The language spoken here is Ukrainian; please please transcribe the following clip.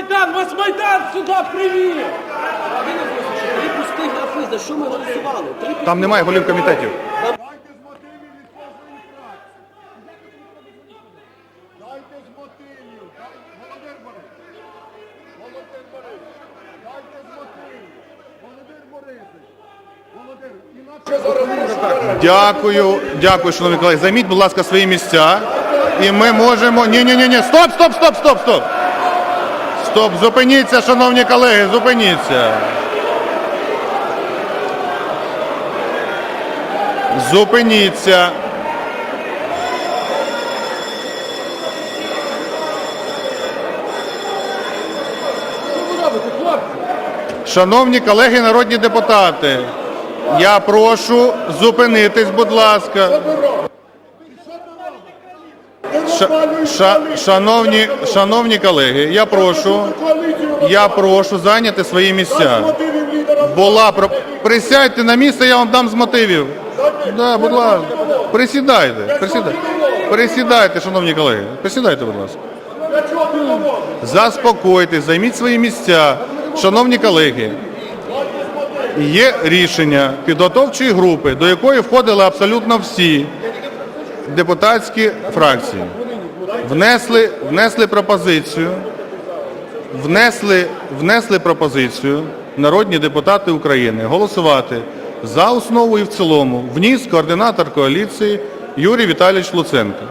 Майдан, вас Майдан сюди привів! Три пустих графи, за що ми голосували? Три Там немає голів комітетів. Дайте з мотивів від кожної фракції. Дайте з мотивів. Дай- Володимир Борисович. Володимир Борисович. Дайте з мотивів. Володимир Борисович. Володимир, інакше зараз не Дякую, дякую, шановні колеги. Займіть, будь ласка, свої місця. І ми можемо. Ні, ні, ні, ні. Стоп, стоп, стоп, стоп, стоп. Стоп, зупиніться, шановні колеги, зупиніться. Зупиніться. Шановні колеги народні депутати, я прошу зупинитись, будь ласка. Ша- ша- шановні, шановні колеги, я прошу, я прошу зайняти свої місця. Була про присядьте на місце, я вам дам з мотивів. Да, будь ласка. Присідайте, присідайте. Присідайте, шановні колеги. Присідайте, будь ласка. Заспокойтесь, займіть свої місця. Шановні колеги, є рішення підготовчої групи, до якої входили абсолютно всі депутатські фракції. Внесли, внесли пропозицію, внесли, внесли пропозицію народні депутати України голосувати за основу і в цілому. Вніс координатор коаліції Юрій Віталійович Луценко.